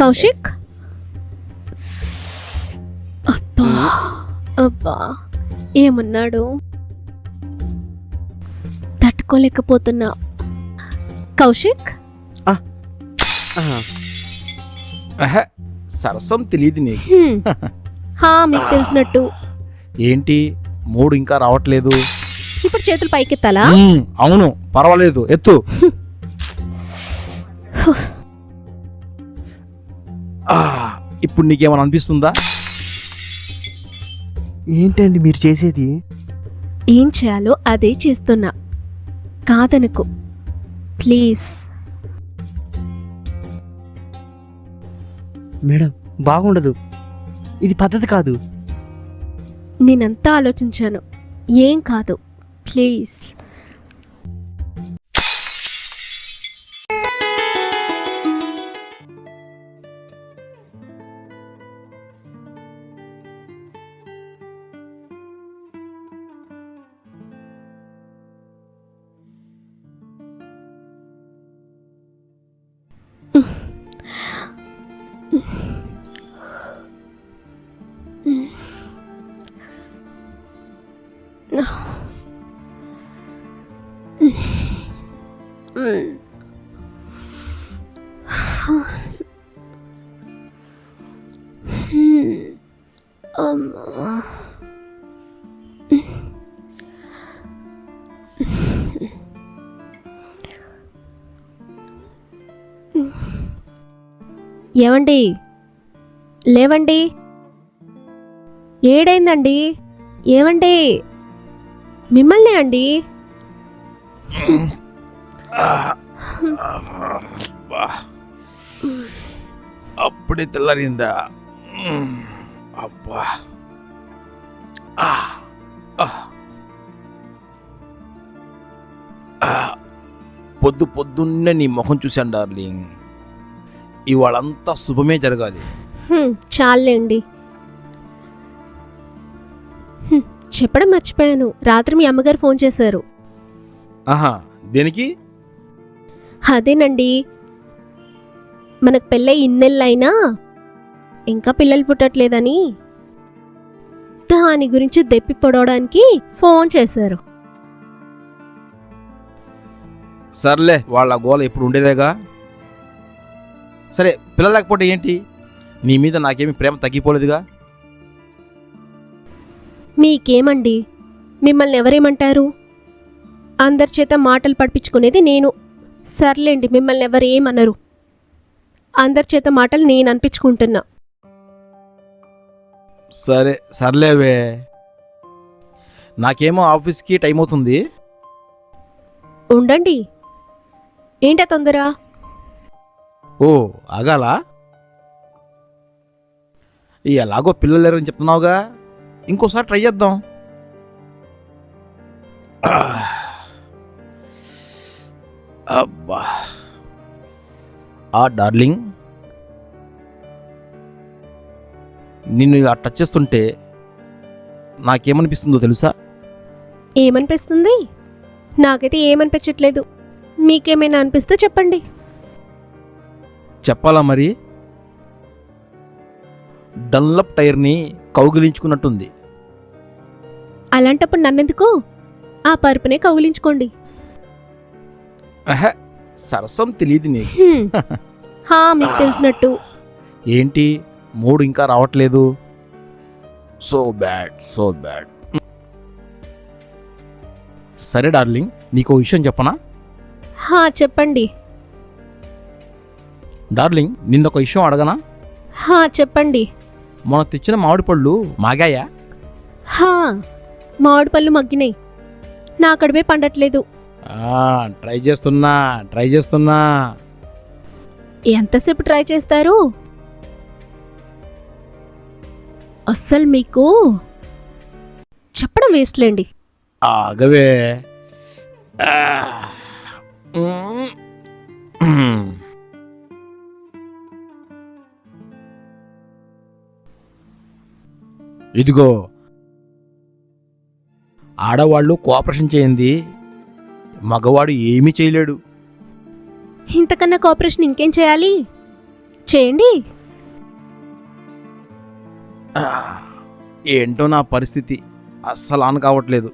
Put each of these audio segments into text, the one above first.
కౌశిక్? అబ్బా. అబ్బా ఏమన్నాడు? తట్టుకోలేకపోతున్నా. కౌశిక్? అహ, సరసం తెలియదు నీకు. హా మీకు తెలిసినట్టు. ఏంటి? మూడు ఇంకా రావట్లేదు. ఇప్పుడు చేతులు పైకెత్తాలా? అవును పర్వాలేదు. ఎత్తు. ఇప్పుడు నీకేమైనా అనిపిస్తుందా? ఏంటండి మీరు చేసేది? ఏం చేయాలో అదే చేస్తున్నా. కాదనుకో. ప్లీజ్. మేడం బాగుండదు. ఇది పద్ధతి కాదు. నేనంతా ఆలోచించాను. ఏం కాదు. ప్లీజ్. అమ్మా ఏమండి లేవండి? ఏడైందండి? ఏమండి మిమ్మల్ని అండి. అప్పుడే తెల్లారిందా. అబ్బా. పొద్దు పొద్దున్నే నీ ముఖం చూశాను డార్లింగ్ ఇవాళంతా శుభమే జరగాలి చాలండి చెప్పడం మర్చిపోయాను. రాత్రి మీ అమ్మగారు ఫోన్ చేశారు. ఆహా దేనికి? అదేనండి. మనకు పెళ్ళై ఇన్నెళ్ళైనా ఇంకా పిల్లలు పుట్టట్లేదని దాని గురించి దెప్పి పొడవడానికి ఫోన్ చేశారు. సర్లే వాళ్ళ గోల ఎప్పుడు ఉండేదేగా? సరే పిల్లలు లేకపోతే ఏంటి? నీ మీద నాకేమి ప్రేమ తగ్గిపోలేదుగా? మీకేమండి? మిమ్మల్ని ఎవరేమంటారు అందరి చేత మాటలు పడిపించుకునేది నేను. సర్లేండి మిమ్మల్ని ఎవరు ఏమనరు అందరి చేత మాటలు నేను అనిపించుకుంటున్నా సరే సర్లేవే. నాకేమో ఆఫీస్కి టైం అవుతుంది ఉండండి. ఏంటా తొందర? ఓ ఆగాలా? ఎలాగో పిల్లలు లేరని చెప్తున్నావుగా? ఇంకోసారి ట్రై చేద్దాం. అబ్బా. ఆ డార్లింగ్. నిన్ను ఇలా టచ్ చేస్తుంటే నాకేమనిపిస్తుందో తెలుసా? ఏమనిపిస్తుంది? నాకైతే ఏమనిపించట్లేదు. మీకేమైనా అనిపిస్తే చెప్పండి. చెప్పాలా మరి? డన్లప్ టైర్ని కౌగిలించుకున్నట్టుంది. అలాంటప్పుడు నన్నెందుకు? ఆ పరుపునే కౌగిలించుకోండి. అహ, సరసం తెలియదు నీకు. హ్మ్. హా మీకు తెలిసినట్టు. ఏంటి? మూడు ఇంకా రావట్లేదు. So bad so bad. సరే డార్లింగ్ నీకు విషయం చెప్పనా? హా చెప్పండి. డార్లింగ్ నిన్నొక విషయం అడగనా? హా చెప్పండి. మొన్న తెచ్చిన మామిడి పళ్ళు మాగాయా? హా. మామిడి పళ్ళు మగ్గినాయి. నా కడుపే పండట్లేదు. ట్రై చేస్తున్నా ట్రై చేస్తున్నా. ఎంతసేపు ట్రై చేస్తారు? అస్సలు మీకు చెప్పడం వేస్ట్లేండి ఆగవే. ఇదిగో ఆడవాళ్ళు కోఆపరేషన్ చేయండి. మగవాడు ఏమీ చేయలేడు. ఇంతకన్నా కోఆపరేషన్ ఇంకేం చేయాలి? చేయండి. ఏంటో నా పరిస్థితి. అస్సలు ఆన్ కావట్లేదు.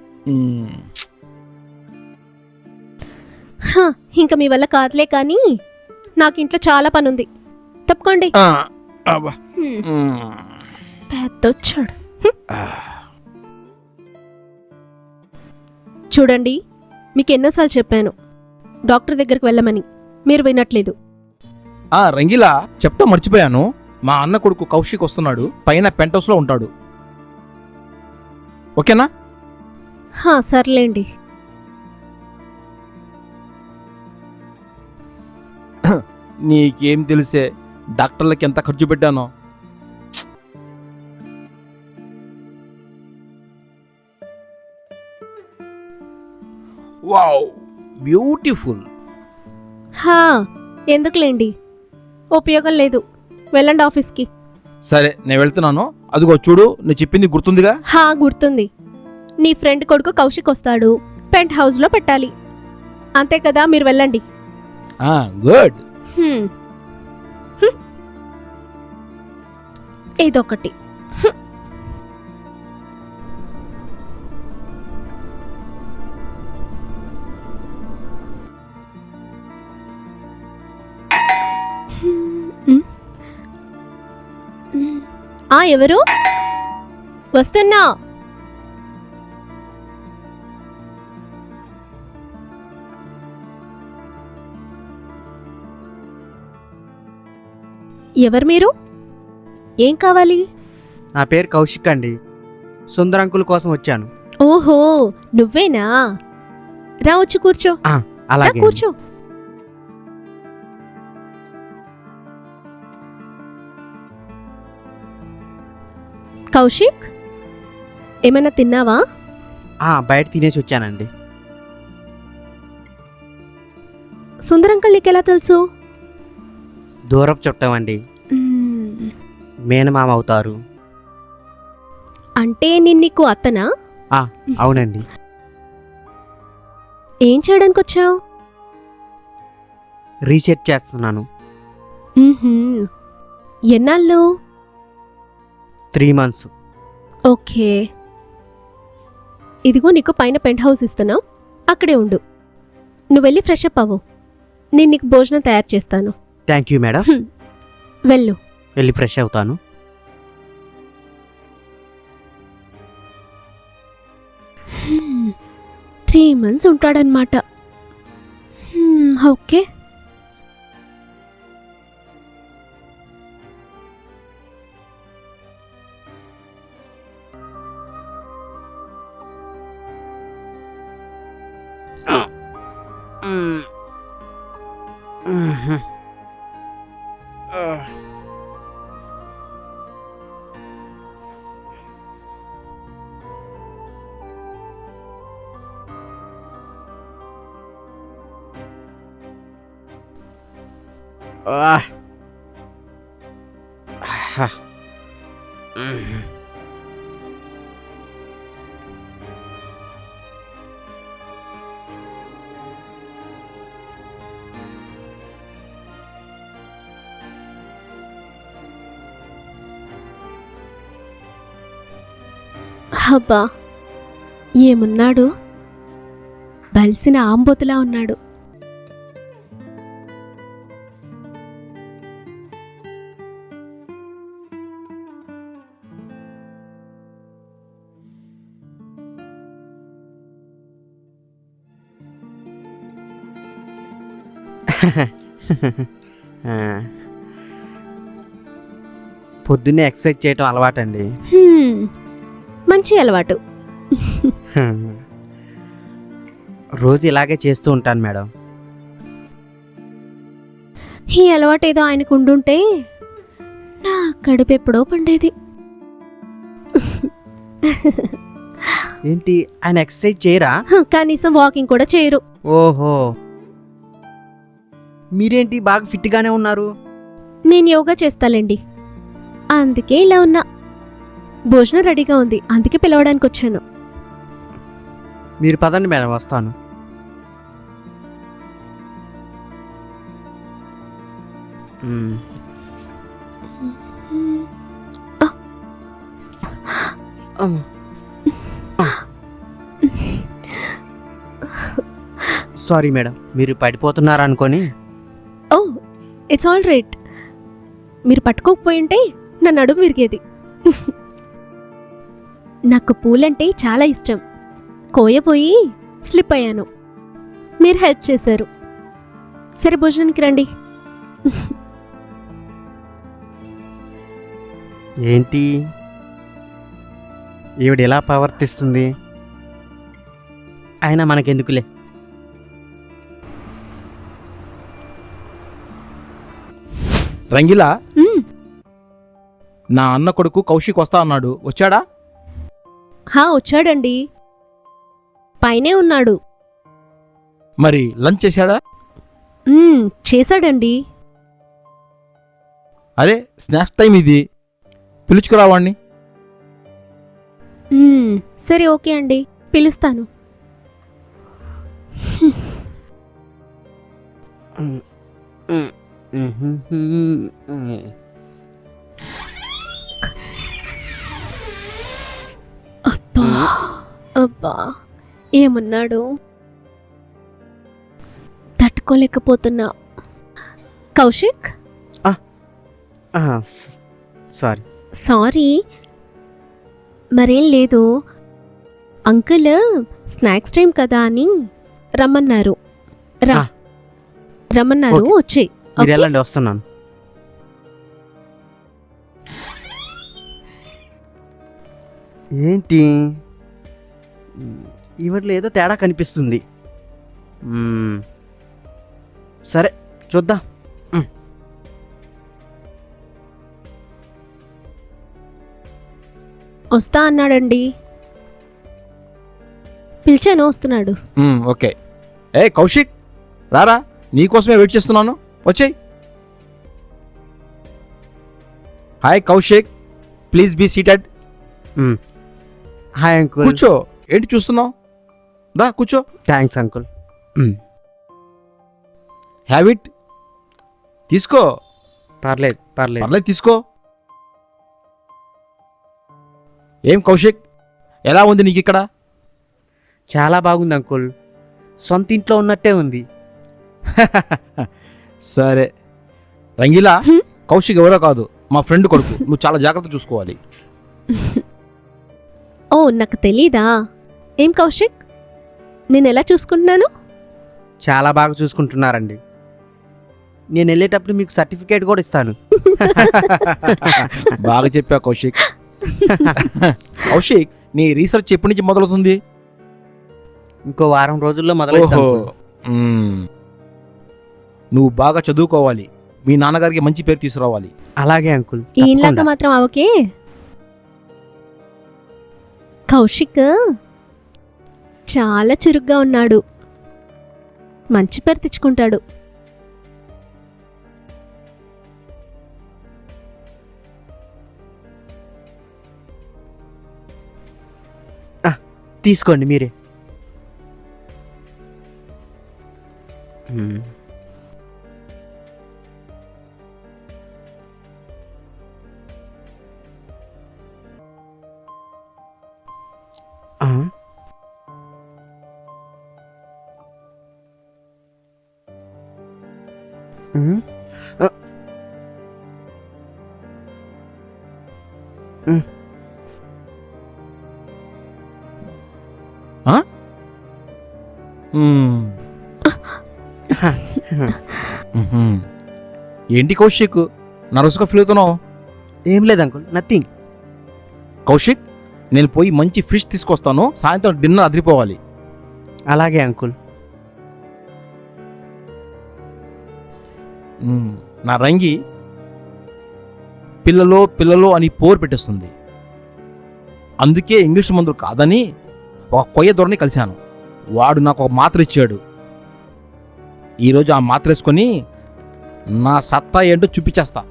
ఇంకా మీ వల్ల కాదులే కానీ నాకు ఇంట్లో చాలా తప్పుకోండి. అబ్బా. హ్మ్, మ్మ్. పెద్దొచ్చాడు. చూడండి మీకు ఎన్నోసార్లు చెప్పాను. డాక్టర్ దగ్గరికి వెళ్ళమని. మీరు వినట్లేదు. ఆ రంగిలా చెప్తా మర్చిపోయాను. మా అన్న కొడుకు కౌశిక్ వస్తున్నాడు. పైన పెంట్ హౌస్లో ఉంటాడు. ఓకేనా? హా సర్లేండి. నీకేం తెలిసే డాక్టర్లకి ఎంత ఖర్చు పెట్టానో. Wow beautiful. హా ఎందుకులేండి? ఉపయోగం లేదు. వెళ్ళండి ఆఫీస్కి. సరే నేను వెళ్తున్నాను. అదిగో చూడు నేను చెప్పింది గుర్తుందిగా? హా గుర్తుంది. నీ ఫ్రెండ్ కొడుకు కౌశిక్ వస్తాడు. పెంట్ హౌస్లో పెట్టాలి. అంతే కదా మీరు వెళ్ళండి. ఆ గుడ్. హ్మ్. హ్మ్. ఇదొకటి. హ్మ్. ఆ ఎవరు? వస్తున్నా. ఎవరు మీరు? ఏం కావాలి? నా పేరు కౌశిక్ అండి. సుందర్ అంకుల్ కోసం వచ్చాను. ఓహో నువ్వేనా? రా వచ్చి కూర్చో. రా అలాగే. కూర్చో. కౌశిక్ ఏమైనా తిన్నావా? ఆ, బయట తినేసి వచ్చానండి. సుందరంకల్ నీకెలా తెలుసు? దూరపు చుట్టామండి. మ్మ్. మేనమామ అవుతారు. అంటే నేను నీకు అత్తనా? అవునండి. ఏం చేయడానికి వచ్చావు? రీసెర్చ్ చేస్తున్నాను. ఎన్నాళ్ళు? Three months. ఓకే. ఇదిగో నీకు పైన పెంట్ హౌస్ ఇస్తున్నా. అక్కడే ఉండు. నువ్వు వెళ్ళి ఫ్రెష్ అప్ అవ్వు. నేను నీకు భోజనం తయారు చేస్తాను. Thank you madam. వెళ్ళు. వెళ్ళి ఫ్రెష్ అవుతాను. త్రీ మంత్స్ ఉంటాడనమాట ఓకే. Ah. అబ్బా ఏమున్నాడు? బలిసిన ఆంబోతులా ఉన్నాడు. పొద్దున్నే ఎక్సర్సైజ్ చేయటం అలవాటండి. హ్మ్, మంచి అలవాటు. రోజు ఇలాగే చేస్తూ ఉంటాను మేడం. ఈ అలవాటు ఏదో ఆయనకు ఉండుంటే నా కడుపు ఎప్పుడో పండేది. ఏంటి ఆయన ఎక్సర్సైజ్ చేయరా? కనీసం వాకింగ్ కూడా చేయరు. ఓహో. మీరేంటి బాగా ఫిట్గానే ఉన్నారు? నేను యోగా చేస్తాలేండి. అందుకే ఇలా ఉన్నా. భోజనం రెడీగా ఉంది. అందుకే పిలవడానికి వచ్చాను. మీరు పదండి మేడం వస్తాను. మ్మ్. సారీ మేడం మీరు పడిపోతున్నారు అనుకొని ఓ ఇట్స్ ఆల్ రైట్ మీరు పట్టుకోకపోయి ఉంటే నా నడుము విరిగేది. నాకు పూలంటే చాలా ఇష్టం. కోయపోయి స్లిప్ అయ్యాను. మీరు హెల్ప్ చేశారు. సరే భోజనానికి రండి. ఏంటి? ఈవిడ ఎలా ప్రవర్తిస్తుంది? అయినా మనకెందుకులే? రంగిలా. నా అన్న కొడుకు కౌశిక్ వస్తా అన్నాడు. వచ్చాడా? హా వచ్చాడండి. పైనే ఉన్నాడు. మరి లంచ్ చేశాడా? మ్మ్, చేశాడండి. అరే స్నాక్స్ టైం ఇది. పిలుచుకురా వాణ్ణి. మ్మ్, సరే ఓకే అండి. పిలుస్తాను. అబ్బా అబ్బా ఏమన్నాడు? తట్టుకోలేకపోతున్నా. కౌశిక్? సారీ. సారీ. మరేం లేదు. అంకుల్ స్నాక్స్ టైం కదా అని రమ్మన్నారు. రా. రమ్మన్నారు. వచ్చేయ్. మీరు? వెళ్ళండి వస్తున్నాను. ఏంటి? ఈవిడలో ఏదో తేడా కనిపిస్తుంది. సరే చూద్దాం. వస్తా అన్నాడండి. పిలిచాను వస్తున్నాడు. ఓకే. ఏ కౌశిక్ రారా? నీకోసమే వెయిట్ చేస్తున్నాను. వచ్చేయ్. Hi Kaushik please be seated. Hi uncle కూర్చో. ఏంటి చూస్తున్నావు? దా కూర్చో. థ్యాంక్స్ అంకుల్ హ్యావ్ ఇట్ తీసుకో. పర్లేదు పర్లేదు. పర్లేదు తీసుకో. ఏం కౌశిక్ ఎలా ఉంది నీకు ఇక్కడ చాలా బాగుంది అంకుల్ సొంత ఇంట్లో ఉన్నట్టే ఉంది. సరే. రంగీలా? కౌశిక్ ఎవరో కాదు మా ఫ్రెండ్ కొడుకు. నువ్వు చాలా జాగ్రత్త చూసుకోవాలి. ఓ నాకు తెలీదా? ఏం కౌశిక్? నేను ఎలా చూసుకుంటున్నాను? చాలా బాగా చూసుకుంటున్నారండి. నేను వెళ్ళేటప్పుడు మీకు సర్టిఫికేట్ కూడా ఇస్తాను. బాగా చెప్పా కౌశిక్. కౌశిక్ నీ రీసెర్చ్ ఎప్పటి నుంచి మొదలవుతుంది? ఇంకో వారం రోజుల్లో మ్మ్. నువ్వు బాగా చదువుకోవాలి. మీ నాన్నగారికి మంచి పేరు తీసుకురావాలి. అలాగే అంకుల్. తప్పకుండా. మాత్రం అవకే కౌశిక్ చాలా చురుగ్గా ఉన్నాడు. మంచి పేరు తెచ్చుకుంటాడు. తీసుకోండి మీరే. ఏంటి కౌశిక్? నర్వస్గా ఫీల్ అవుతున్నావు? ఏం లేదు అంకుల్ నథింగ్ కౌశిక్ నేను పోయి మంచి ఫిష్ తీసుకొస్తాను సాయంత్రం డిన్నర్ అదిరిపోవాలి. అలాగే అంకుల్. నా రంగి పిల్లలో పిల్లలో అని పోరు పెట్టేస్తుంది. అందుకే ఇంగ్లీష్ మందులు కాదని ఒక కొయ్య దొరని కలిశాను. వాడు నాకు ఒక మాత్ర ఇచ్చాడు. ఈరోజు ఆ మాత్ర వేసుకొని నా సత్తా ఏంటో చూపించేస్తా.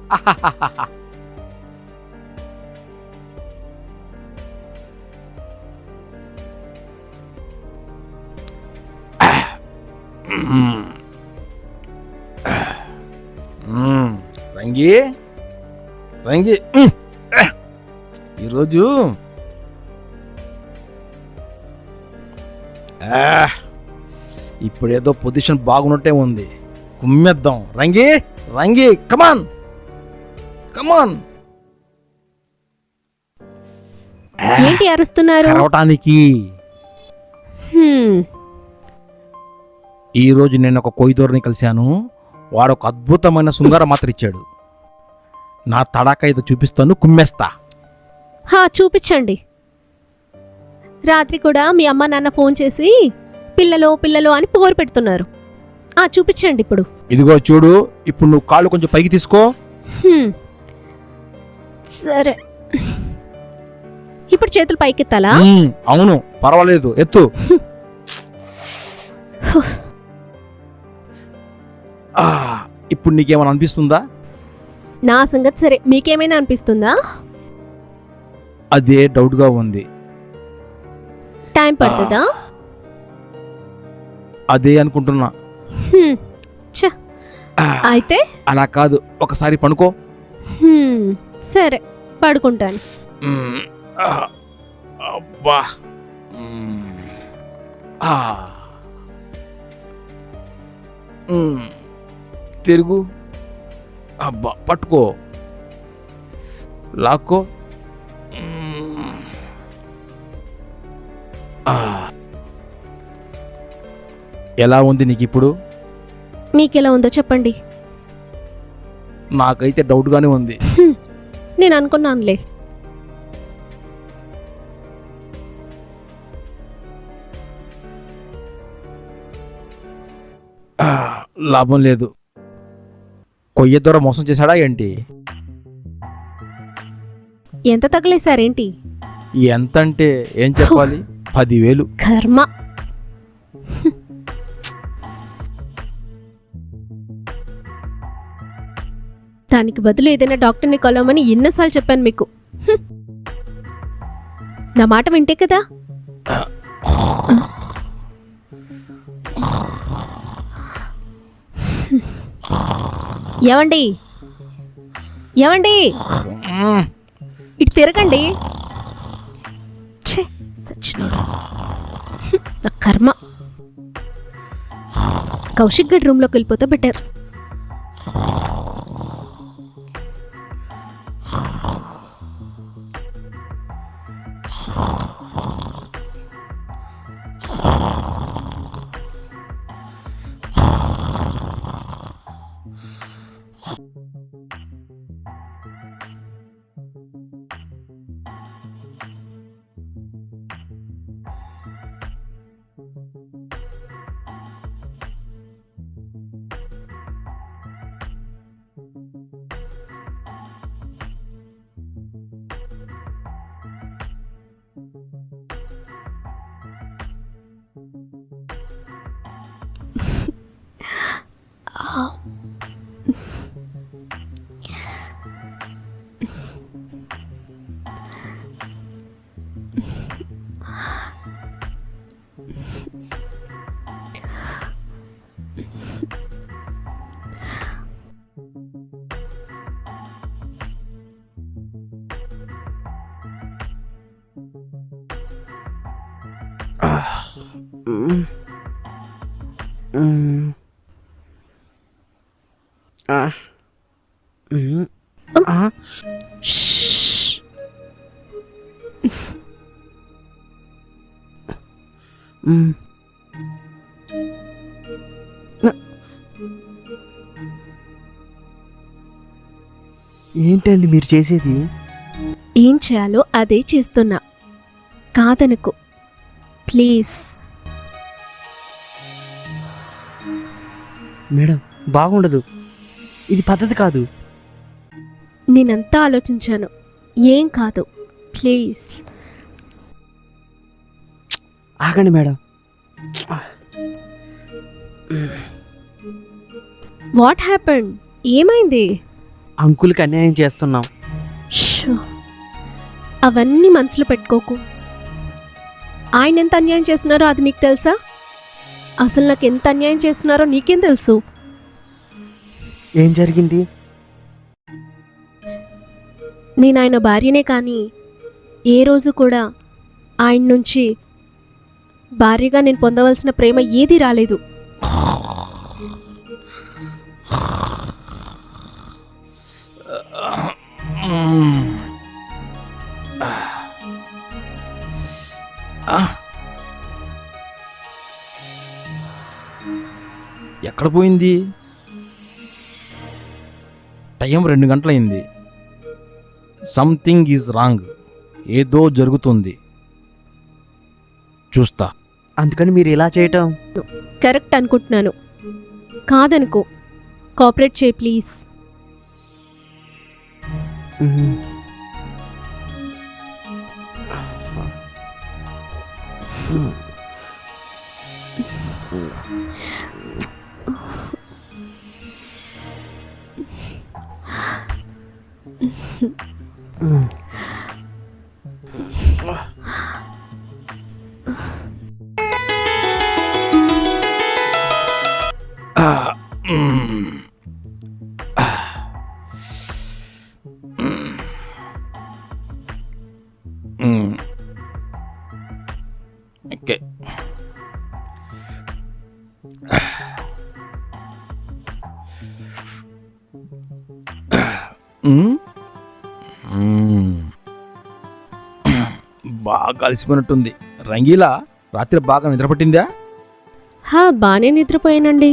మ్మ్. రంగి రంగి. ఈరోజు ఆ, ఇప్పుడేదో పొజిషన్ బాగున్నట్టే ఉంది. కుమ్మేద్దాం. రంగి రంగి కమాన్ కమాన్ ఏంటి అరుస్తున్నారు? కరవటానికి. హ్మ్, ఈ రోజు నేను ఒక కొయ్యదూరని కలిశాను. వాడు ఒక అద్భుతమైన శృంగార మాత్ర ఇచ్చాడు. నా తడాక ఇది చూపిస్తాను కుమ్మేస్తా. హా చూపించండి. రాత్రి కూడా మీ అమ్మ నాన్న ఫోన్ చేసి పిల్లలు పిల్లలు అని పోరు పెడుతున్నారు. ఆ చూపించండి ఇప్పుడు. ఇదిగో చూడు ఇప్పుడు నువ్వు కాళ్ళు కొంచెం పైకి తీసుకో. హ్మ్. సరే. ఇప్పుడు చేతులు పైకెత్తాలా? అవును పర్వాలేదు ఎత్తు. ఇప్పుడు నీకేమైనా అనిపిస్తుందా? నా సంగతి సరే మీకేమైనా అనిపిస్తుందా? అదే డౌట్గా ఉంది. టైం పడుతుందా? అదే అనుకుంటున్నా. హ్మ్. ఛ, ఆ, అయితే? అలా కాదు ఒకసారి పనుకో. హ్మ్, సరే పడుకుంటాను. ఆ, అబ్బా. ఆ. తిరుగు. అబ్బా పట్టుకో. లాక్కో. ఎలా ఉంది నీకు ఇప్పుడు మీకెలా ఉందో చెప్పండి. నాకైతే డౌట్గానే ఉంది. నేను అనుకున్నానులే. లాభం లేదు. కొయ్య దొర మోసం చేశాడా ఏంటి? ఎంత తగిలేశారేంటి ఎంత అంటే ఏం చెప్పాలి? పదివేలు. కర్మ. దానికి బదులు ఏదైనా డాక్టర్ని కలవమని ఎన్నోసార్లు చెప్పాను మీకు. హ్మ్. నా మాట వింటే కదా? ఏమండి ఏమండి ఇటు తిరగండి. ఛే, కర్మ. కౌశిక్ గడ్ రూమ్లోకి వెళ్ళిపోతే బెటర్. ఏంటండి మీరు చేసేది? ఏం చేయాలో అదే చేస్తున్నా. కాదనుకో. ప్లీజ్. మేడం బాగుండదు. ఇది పద్ధతి కాదు. నేనంతా ఆలోచించాను. ఏం కాదు. ప్లీజ్. ఆగండి మేడం. వాట్ హ్యాపెండ్ ఏమైంది? అంకుల్కి అన్యాయం చేస్తున్నాం. షో. అవన్నీ మనసులో పెట్టుకోకు. ఆయన ఎంత అన్యాయం చేస్తున్నారో అది నీకు తెలుసా? అసలు నాకు ఎంత అన్యాయం చేస్తున్నారో నీకేం తెలుసు? ఏం జరిగింది? నేను ఆయన భార్యనే కానీ ఏ రోజు కూడా ఆయన నుంచి భార్యగా నేను పొందవలసిన ప్రేమ ఏదీ రాలేదు. ఎక్కడ పోయింది? టైం రెండు గంటలైంది. Something is wrong. ఏదో జరుగుతుంది. చూస్తా. అందుకని మీరు ఇలా చేయటం? కరెక్ట్ అనుకుంటున్నాను. కాదనుకో. కోఆపరేట్ చేయి ప్లీజ్. మ్మ్. మ్మ్. బాగా అలసిపోయినట్టుంది రంగీలా రాత్రి బాగా నిద్రపట్టిందా? హా బాగానే నిద్రపోయానండి.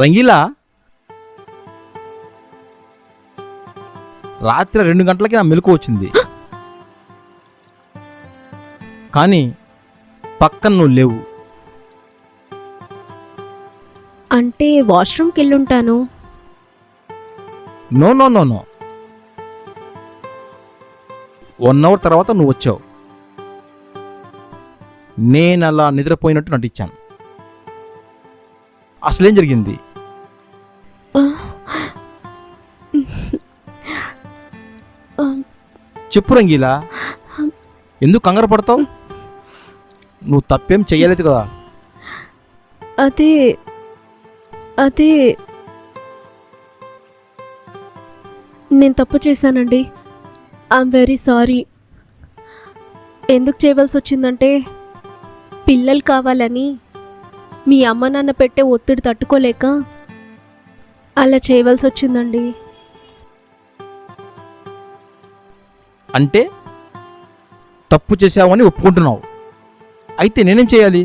రంగీలా? రాత్రి రెండు గంటలకి నా మెలకు వచ్చింది. కానీ పక్కన నువ్వు లేవు. అంటే వాష్రూమ్కి వెళ్ళుంటాను no no no no. One hour తర్వాత నువ్వు వచ్చావు. నేను అలా నిద్రపోయినట్టు నటించాను. అసలేం జరిగింది? చెప్పు రంగీలా. ఎందుకు కంగారు పడతావు? నువ్వు తప్పేం చెయ్యలేదు కదా. అదే అదే. నేను తప్పు చేశానండి. ఐఎమ్ వెరీ సారీ ఎందుకు చేయవలసి వచ్చిందంటే పిల్లలు కావాలని మీ అమ్మ నాన్న పెట్టే ఒత్తిడి తట్టుకోలేక అలా చేయవలసి వచ్చిందండి అంటే తప్పు చేశావని ఒప్పుకుంటున్నావు. అయితే నేనేం చేయాలి?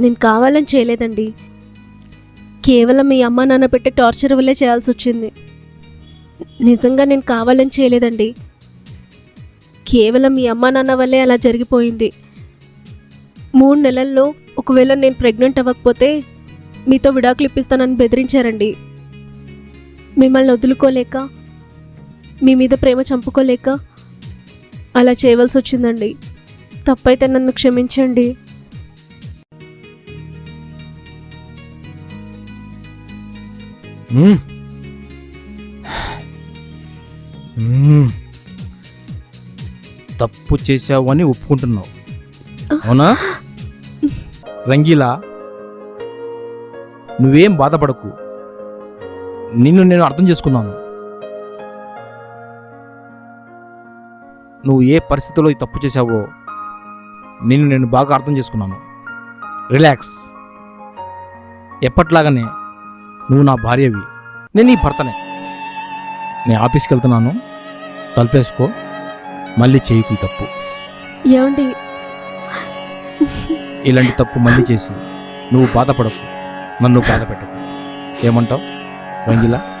నేను కావాలని చేయలేదండి. కేవలం మీ అమ్మ నాన్న పెట్టే టార్చర్ వల్లే చేయాల్సి వచ్చింది. నిజంగా నేను కావాలని చేయలేదండి. కేవలం మీ అమ్మ నాన్న వల్లే అలా జరిగిపోయింది. మూడు నెలల్లో ఒకవేళ నేను ప్రెగ్నెంట్ అవ్వకపోతే మీతో విడాకులు ఇప్పిస్తానని బెదిరించారండి. మిమ్మల్ని వదులుకోలేక మీ మీద ప్రేమ చంపుకోలేక అలా చేయవలసి వచ్చిందండి. తప్పైతే నన్ను క్షమించండి. తప్పు చేశావు అని ఒప్పుకుంటున్నావు. అవునా? రంగీలా నువ్వేం బాధపడకు. నిన్ను నేను అర్థం చేసుకున్నాను. నువ్వు ఏ పరిస్థితిలో ఈ తప్పు చేశావో నిన్ను నేను బాగా అర్థం చేసుకున్నాను. రిలాక్స్. ఎప్పట్లాగానే నువ్వు నా భార్యవి. నేను నీ భర్తనే. నేను ఆఫీస్కి వెళ్తున్నాను తలుపేసుకో. మళ్ళీ చేయకు తప్పు. ఏమండి? ఇలాంటి తప్పు మళ్ళీ చేసి నువ్వు బాధపడకు. నన్ను బాధ పెట్టకు. ఏమంటావు? రంగిలా?